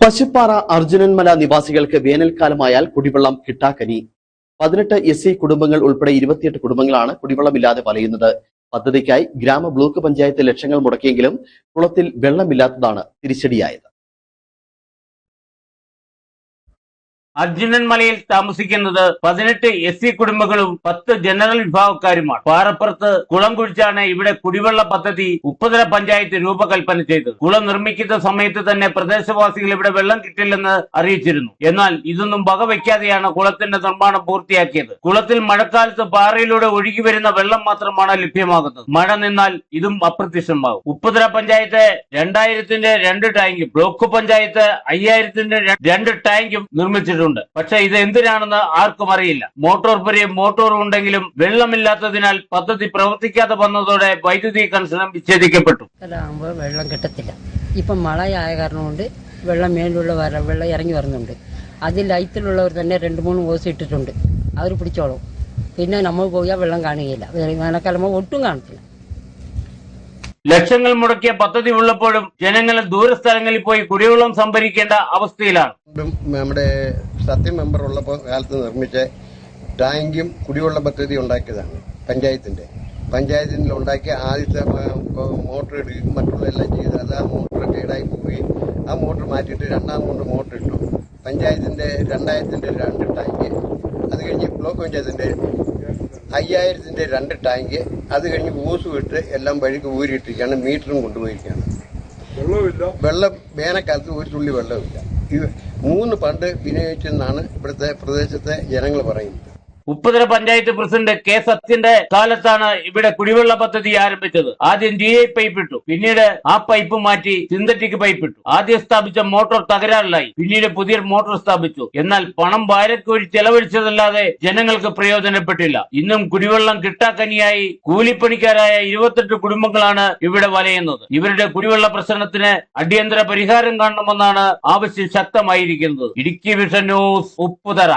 പശുപ്പാറ അർജുനൻമല നിവാസികൾക്ക് വേനൽക്കാലമായാൽ കുടിവെള്ളം കിട്ടാക്കനി. പതിനെട്ട് എസ് സി കുടുംബങ്ങൾ ഉൾപ്പെടെ ഇരുപത്തിയെട്ട് കുടുംബങ്ങളാണ് കുടിവെള്ളമില്ലാതെ വലയുന്നത്. പദ്ധതിക്കായി ഗ്രാമ ബ്ലോക്ക് പഞ്ചായത്ത് ലക്ഷങ്ങൾ മുടക്കിയെങ്കിലും കുളത്തിൽ വെള്ളമില്ലാത്തതാണ് തിരിച്ചടിയായത്. അർജുനൻ മലയിൽ താമസിക്കുന്നത് പതിനെട്ട് എസ് സി കുടുംബങ്ങളും പത്ത് ജനറൽ വിഭാഗക്കാരുമാണ്. പാറപ്പുറത്ത് കുളം കുഴിച്ചാണ് ഇവിടെ കുടിവെള്ള പദ്ധതി ഉപ്പതല പഞ്ചായത്ത് രൂപകൽപ്പന ചെയ്തത്. കുളം നിർമ്മിക്കുന്ന സമയത്ത് തന്നെ പ്രദേശവാസികൾ ഇവിടെ വെള്ളം കിട്ടില്ലെന്ന് അറിയിച്ചിരുന്നു. എന്നാൽ ഇതൊന്നും വകവയ്ക്കാതെയാണ് കുളത്തിന്റെ നിർമ്മാണം പൂർത്തിയാക്കിയത്. കുളത്തിൽ മഴക്കാലത്ത് പാറയിലൂടെ ഒഴുകി വരുന്ന വെള്ളം മാത്രമാണ് ലഭ്യമാകുന്നത്. മഴ നിന്നാൽ ഇതും അപ്രത്യക്ഷമാകും. ഉപ്പുതല പഞ്ചായത്ത് രണ്ടായിരത്തിന്റെ രണ്ട് ടാങ്കും ബ്ലോക്ക് പഞ്ചായത്ത് അയ്യായിരത്തിന്റെ രണ്ട് ടാങ്കും നിർമ്മിച്ചിട്ടുണ്ട്. പക്ഷെ ഇത് എന്തിനാണെന്ന് ആർക്കും അറിയില്ല. മോട്ടോർ പുരയും മോട്ടോറും ഉണ്ടെങ്കിലും വെള്ളമില്ലാത്തതിനാൽ പദ്ധതി പ്രവർത്തിക്കാതെ വന്നതോടെ വൈദ്യുതി കൺസേൺ വിച്ഛേദിക്കപ്പെട്ടു. വെള്ളം കിട്ടത്തില്ല. ഇപ്പം മഴയായ കാരണം കൊണ്ട് വെള്ളം മേലുള്ള വര വെള്ളം ഇറങ്ങി വരുന്നുണ്ട്. അതിൽ ലൈറ്റിലുള്ളവർ തന്നെ രണ്ട് മൂന്ന് ഓസ് ഇട്ടിട്ടുണ്ട്. അവർ പിടിച്ചോളും. പിന്നെ നമ്മൾ പോയാൽ വെള്ളം കാണുകയില്ല. വേനൽക്കാലമ്പോൾ ഒട്ടും കാണത്തില്ല. ലക്ഷങ്ങൾ മുടക്കിയ പദ്ധതി ഉള്ളപ്പോഴും ജനങ്ങൾ ദൂരസ്ഥലങ്ങളിൽ പോയി കുടിവെള്ളം സംഭരിക്കേണ്ട അവസ്ഥയിലാണ്. നമ്മുടെ സത്യം മെമ്പർ ഉള്ളപ്പോൾ കാലത്ത് നിർമ്മിച്ച ടാങ്കും കുടിവെള്ള പദ്ധതി ഉണ്ടാക്കിയതാണ് പഞ്ചായത്തിന്റെ. പഞ്ചായത്തിൽ ഉണ്ടാക്കിയ ആദ്യത്തെ മോട്ടോർ ഇടുകയും മറ്റുള്ള എല്ലാം ചെയ്ത് അത് ആ മോട്ടർ കേടായി പോവുകയും ആ മോട്ടർ മാറ്റിയിട്ട് രണ്ടാം കൊണ്ട് മോട്ടർ ഇട്ടു. പഞ്ചായത്തിന്റെ രണ്ടായിരത്തിന്റെ രണ്ട് ടാങ്ക് അത് കഴിഞ്ഞ് ബ്ലോക്ക് പഞ്ചായത്തിന്റെ അയ്യായിരത്തിന്റെ രണ്ട് ടാങ്ക് അത് കഴിഞ്ഞ് ഊസ് വിട്ട് എല്ലാം വഴിക്ക് ഊരിയിട്ടിരിക്കുകയാണ് മീറ്ററും കൊണ്ടുപോയിരിക്കുകയാണ്. വെള്ളം വേനൽക്കാലത്ത് ഒരു തുള്ളി വെള്ളമില്ല. മൂന്ന് പണ്ട് വിനിയോഗിച്ചെന്നാണ് ഇവിടുത്തെ പ്രദേശത്തെ ജനങ്ങൾ പറയുന്നത്. ഉപ്പുതല പഞ്ചായത്ത് പ്രസിഡന്റ് കെ സത്യന്റെ കാലത്താണ് ഇവിടെ കുടിവെള്ള പദ്ധതി ആരംഭിച്ചത്. ആദ്യം ഡി ഐ പൈപ്പ് ഇട്ടു. പിന്നീട് ആ പൈപ്പ് മാറ്റി സിന്തറ്റിക് പൈപ്പ് ഇട്ടു. ആദ്യം സ്ഥാപിച്ച മോട്ടോർ തകരാറിലായി. പിന്നീട് പുതിയ മോട്ടോർ സ്ഥാപിച്ചു. എന്നാൽ പണം വാരക്കോരി ചെലവഴിച്ചതല്ലാതെ ജനങ്ങൾക്ക് പ്രയോജനപ്പെട്ടില്ല. ഇന്നും കുടിവെള്ളം കിട്ടാക്കനിയായി കൂലിപ്പണിക്കാരായ ഇരുപത്തെട്ട് കുടുംബങ്ങളാണ് ഇവിടെ വലയുന്നത്. ഇവരുടെ കുടിവെള്ള പ്രശ്നത്തിന് അടിയന്തര പരിഹാരം കാണണമെന്നാണ് ആവശ്യം ശക്തമായിരിക്കുന്നത്. Idukki vision news Upputhara